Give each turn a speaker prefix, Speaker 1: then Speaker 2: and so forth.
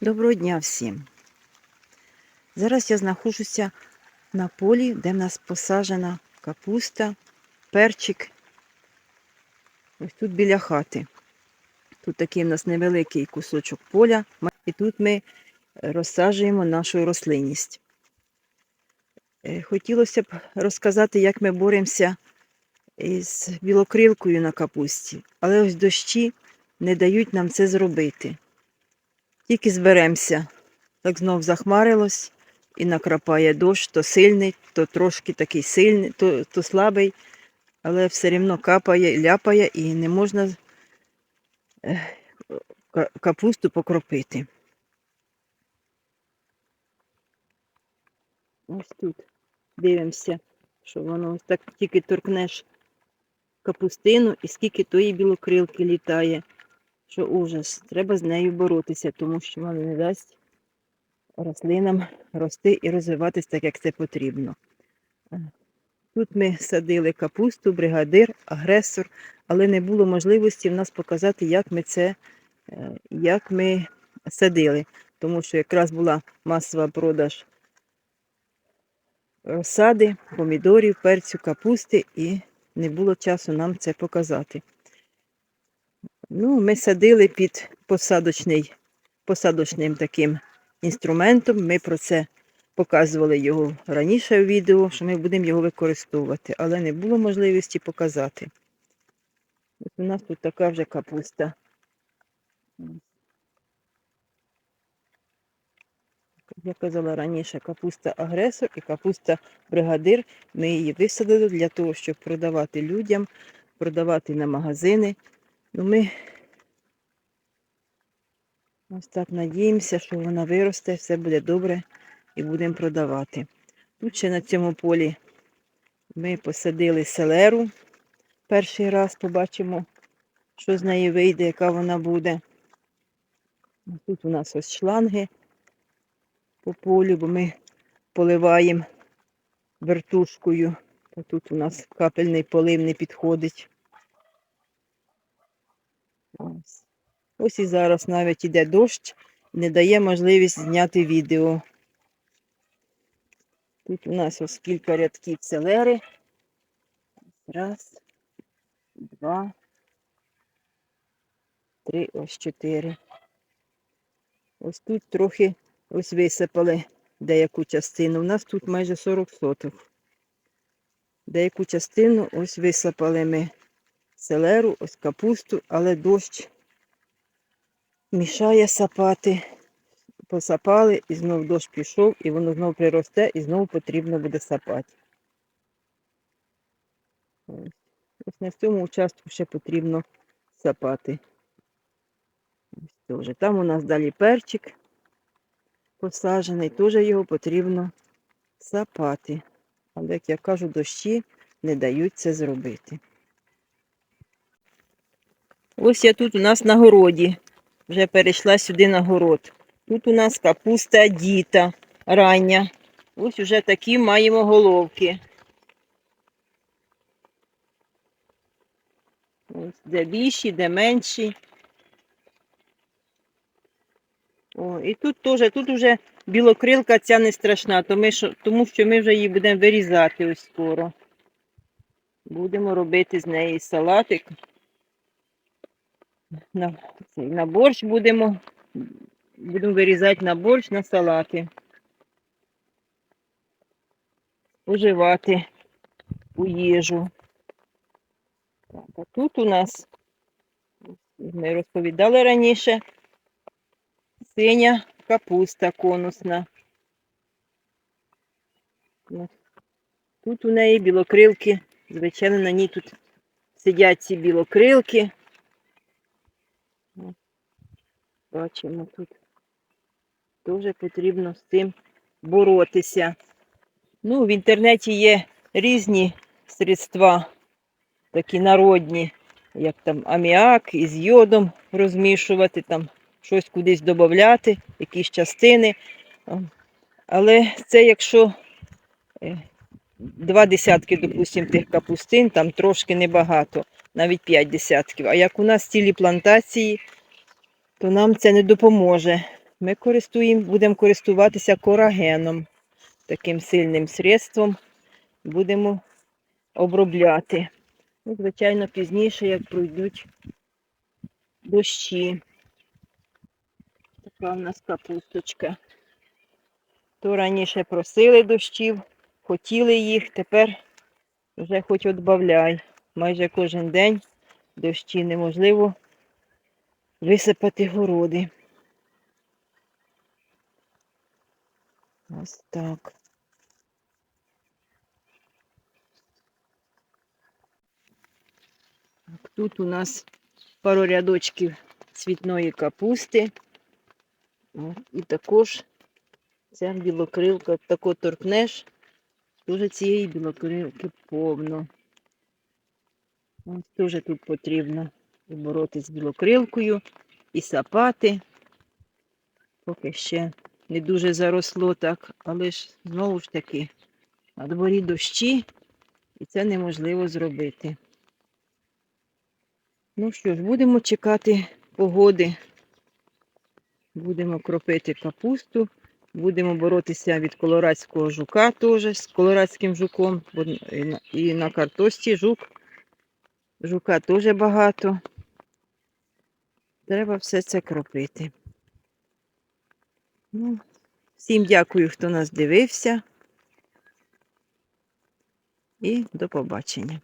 Speaker 1: Доброго дня всім. Зараз я знаходжуся на полі, де в нас посаджена капуста, перчик. Ось тут біля хати. Тут такий в нас невеликий кусочок поля, і тут ми розсаджуємо нашу рослинність. Е, Хотілося б розказати, як ми боремося із білокрилкою на капусті, але ось дощі не дають нам це зробити. Тільки зберемося, так знов захмарилось і накрапає дощ, то сильний, то трошки такий сильний, то, то слабий, але все рівно капає, ляпає і не можна капусту покропити. Ось тут дивимося, що воно ось так тільки торкнеш капустину і скільки тої білокрилки літає що ужас. Треба з нею боротися, тому що вона не дасть рослинам рости і розвиватись так, як це потрібно. Е, Тут ми садили капусту, бригадир, агресор, але не було можливості в нас показати, як ми це е, як ми садили, тому що якраз була масова продаж розсади, помідорів, перцю, капусти, і не було часу нам це показати. Ну, ми садили під посадочний, посадочним таким інструментом. Ми про це показували його раніше в відео, що ми будемо його використовувати, але не було можливості показати. Ось у нас тут така вже капуста. Я казала раніше, капуста агресор і капуста бригадир. Ми її висадили для того, щоб продавати людям, продавати на магазини. Ну, ми ось так надіємося, що вона виросте, все буде добре і будемо продавати. Тут ще на цьому полі ми посадили селеру. Перший раз побачимо, що з неї вийде, яка вона буде. Тут у нас ось шланги по полю, бо ми поливаємо вертушкою. Тут у нас капельний полив не підходить. Ось. Ось і зараз навіть іде дощ, не дає можливість зняти відео. Тут у нас ось кілька рядків селери. Раз, два, три, ось чотири. Ось тут трохи ось висипали деяку частину. У нас тут майже 40 соток. Деяку частину ось висипали ми селеру, ось капусту, але дощ мішає сапати. Посапали, і знов дощ пішов, і воно знов приросте, і знову потрібно буде сапати. Ось Ось на цьому участку ще потрібно сапати. Ось теж. Там у нас далі перчик посаджений, теж його потрібно сапати. Але, як я кажу, дощі не дають це зробити. Ось я тут у нас на городі. Вже перейшла сюди на город. Тут у нас капуста діта рання. Ось уже такі маємо головки. Ось де більші, де менші. О, і тут теж, тут вже білокрилка ця не страшна, тому що, ми вже її будемо вирізати ось скоро. Будемо робити з неї салатик. На, цей, на борщ будемо. Будемо вирізати на борщ, на салати. Уживати у їжу. Так, а тут у нас, ми розповідали раніше, синя капуста конусна. Тут у неї білокрилки, звичайно, на ній тут сидять ці білокрилки. Ось. Бачимо тут. Дуже потрібно з цим боротися. Ну, в інтернеті є різні средства, такі народні, як там аміак із йодом розмішувати, там щось кудись додати, якісь частини. Але це якщо е, два десятки, допустимо, тих капустин, там трошки небагато, навіть п'ять десятків. А як у нас цілі плантації, то нам це не допоможе. ми користуємо, будемо користуватися корагеном, таким сильним средством. Будемо обробляти. Ну, звичайно, пізніше, як пройдуть дощі. Така в нас капусточка. То раніше просили дощів, хотіли їх, тепер вже хоч отбавляй. Майже кожен день дощі неможливо висипати городи. Ось так. Тут у нас пару рядочків цвітної капусти. І також ця білокрилка, тако торкнеш, дуже цієї білокрилки повно. Ось теж тут потрібно і боротися з білокрилкою, і сапати. Поки ще не дуже заросло так, але ж знову ж таки на дворі дощі, і це неможливо зробити. Ну що ж, будемо чекати погоди. Будемо кропити капусту, будемо боротися від колорадського жука теж з колорадським жуком. і на- І на картошці жук. Жука теж багато. Треба все це кропити. Ну, всім дякую, хто нас дивився. І до побачення.